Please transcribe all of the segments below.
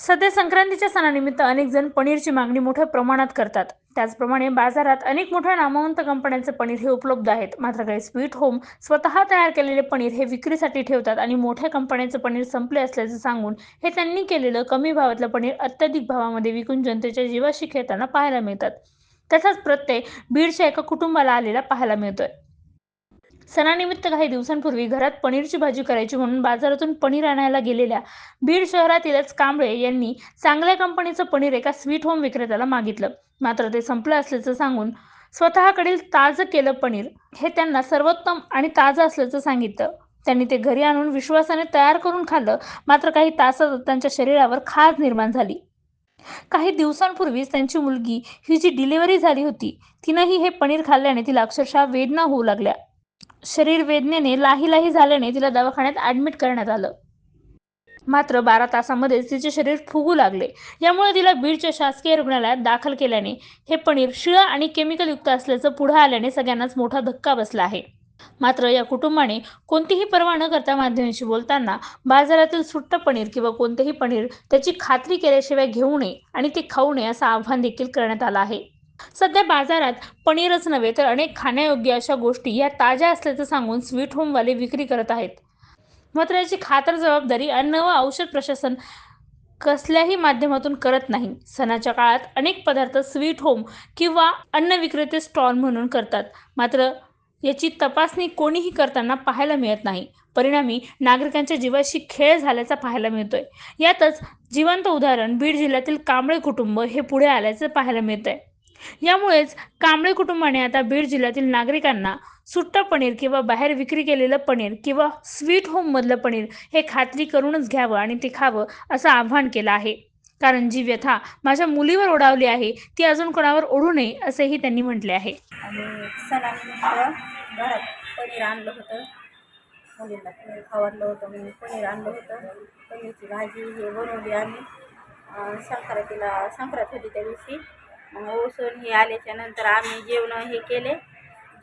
सध्या संक्रांतीच्या सणानिमित्त अनेक जण पनीरची मागणी मोठ्या प्रमाणात करतात. त्याचप्रमाणे बाजारात अनेक मोठ्या नामवंत कंपन्यांचे पनीर हे उपलब्ध आहेत. मात्र काही स्वीट होम स्वतः तयार केलेले पनीर हे विक्रीसाठी ठेवतात आणि मोठ्या कंपन्यांचे पनीर संपले असल्याचं सांगून हे त्यांनी केलेलं कमी भावातलं पनीर अत्याधिक भावामध्ये विकून जनतेच्या जीवाशी खेळताना पाहायला मिळतात. तसाच प्रत्यय बीडच्या एका कुटुंबाला आलेला पाहायला मिळतोय. सणानिमित्त काही दिवसांपूर्वी घरात पनीरची भाजी करायची म्हणून बाजारातून पनीर आणायला गेलेल्या बीड शहरातीलच कांबळे यांनी चांगल्या कंपनीचं पनीर एका स्वीट होम विक्रेत्याला मागितलं. मात्र ते संपलं असल्याचं सांगून स्वतःकडील ताजं केलं पनीर हे त्यांना सर्वोत्तम आणि ताजं असल्याचं सांगितलं. त्यांनी ते घरी आणून विश्वासाने तयार करून खाल्लं मात्र काही तासात त्यांच्या शरीरावर खाज निर्माण झाली. काही दिवसांपूर्वीच त्यांची मुलगी ही जी डिलिव्हरी झाली होती तिनंही हे पनीर खाल्ल्याने तिला अक्षरशः वेदना होऊ लागल्या. शरीर वेदनेने लाही लाही झाल्याने तिला दवाखान्यात ॲडमिट करण्यात आलं. मात्र बारा तासामध्येच तिचे शरीर फुगू लागले. यामुळे तिला बीडच्या शासकीय रुग्णालयात दाखल केल्याने हे पनीर शिळ आणि केमिकलयुक्त असल्याचं पुढे आल्याने सगळ्यांनाच मोठा धक्का बसला आहे. मात्र या कुटुंबाने कोणतीही पर्वा न करता माध्यमांशी बोलताना बाजारातील सुट्ट पनीर किंवा कोणतेही पनीर त्याची खात्री केल्याशिवाय घेऊ नये आणि ते खाऊ नये असं आव्हान देखील करण्यात आलं आहे. सध्या बाजारात पनीरच नव्हे तर अनेक खाण्यायोग्य अशा गोष्टी या ताज्या असल्याचं सांगून स्वीट होमवाले विक्री करत आहेत. मात्र याची खातर जबाबदारी अन्न व औषध प्रशासन कसल्याही माध्यमातून करत नाही. सणाच्या काळात अनेक पदार्थ स्वीट होम किंवा अन्न विक्रेते स्टॉल म्हणून करतात. मात्र याची तपासणी कोणीही करताना पाहायला मिळत नाही. परिणामी नागरिकांच्या जीवाशी खेळ झाल्याचा पाहायला मिळतोय. यातच जिवंत उदाहरण बीड जिल्ह्यातील कांबळे कुटुंब हे पुढे आल्याचं पाहायला मिळतंय. यामुळेच कांबळे कुटुंबाने आता बीड जिल्ह्यातील नागरिकांना सुट्टं पनीर किंवा बाहेर विक्री केलेलं पनीर किंवा स्वीट होममधलं पनीर हे खात्री करूनच घ्यावं आणि ते खावं असं आव्हान केलं आहे. कारण जी व्यथा माझ्या मुलीवर ओढावली आहे ती अजून कोणावर ओढू नये असेही त्यांनी म्हटले आहे. घरात पनीर आणलं होतं. मुलीला पनीर खावडलं होतं पनीर आणलं होतं. पनीरची भाजी हे बनवली आम्ही संक्रांतीला संक्रांत होती त्या दिवशी. मग ओसून हे आल्याच्यानंतर आम्ही जेवण हे केले.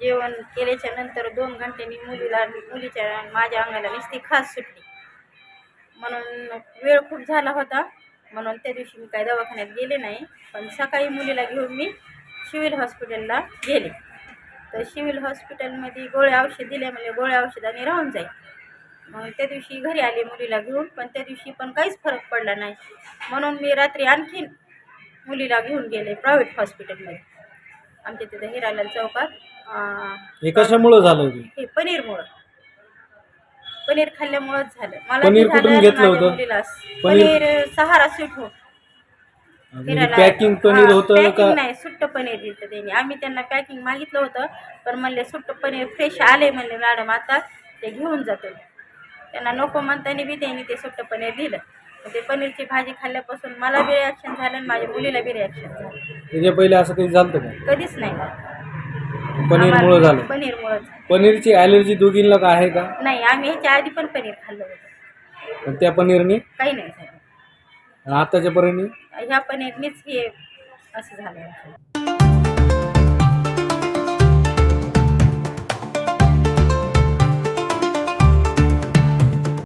जेवण केल्याच्यानंतर दोन घंट्यांनी मुलीला मुलीच्या माझ्या अंगाला नुसती खास सुटली. म्हणून वेळ खूप झाला होता. म्हणून त्या दिवशी मी काही दवाखान्यात गेले नाही. पण सकाळी मुलीला घेऊन मी सिव्हिल हॉस्पिटलला गेले. तर सिव्हिल हॉस्पिटलमध्ये गोळ्या औषध दिले म्हणजे गोळ्या औषधाने राहून जाईल. मग त्या दिवशी घरी आले मुलीला घेऊन पण त्या दिवशी पण काहीच फरक पडला नाही. म्हणून मी रात्री आणखीन मुलीला घेऊन गेले प्रायव्हेट हॉस्पिटलमध्ये. आमच्या तिथं हिरालाल चौकात हे कशामुळं झालं हे पनीरमुळं. पनीर खाल्ल्यामुळंच झालं. मला पनीर ते कुठून झालं, घेतलं माझ्या होतं? मुलीला. पनीर- पनीर सहारा स्वीट हो. म्हणजे पॅकिंग पनीर होतं का? नाही सुट्ट पनीर दिलं त्यांनी. आम्ही त्यांना पॅकिंग मागितलं होतं पण म्हणले सुट्ट पनीर फ्रेश आले म्हणले मॅडम आता ते घेऊन जातो त्यांना नको म्हणताना बी त्यांनी ते सुट्ट पनीर दिलं. ते पनीरची भाजी खाल्ल्यापासून मला बी रिॲक्शन झालं आणि माझ्या मुलीला बी रिॲक्शन झालं. त्याच्या पहिले असं काही झालं का? कधीच नाही पनीरमुळं झालं. पनीरमुळं पनीरची ॲलर्जी दोघींना का आहे का? नाही आम्ही ह्याच्या आधी पण पनीर खाल्लं होतं. पण त्या पनीरने? काही नाही झालं. आताच्या पनीरने? ह्या पनीरनीच हे असं झालं.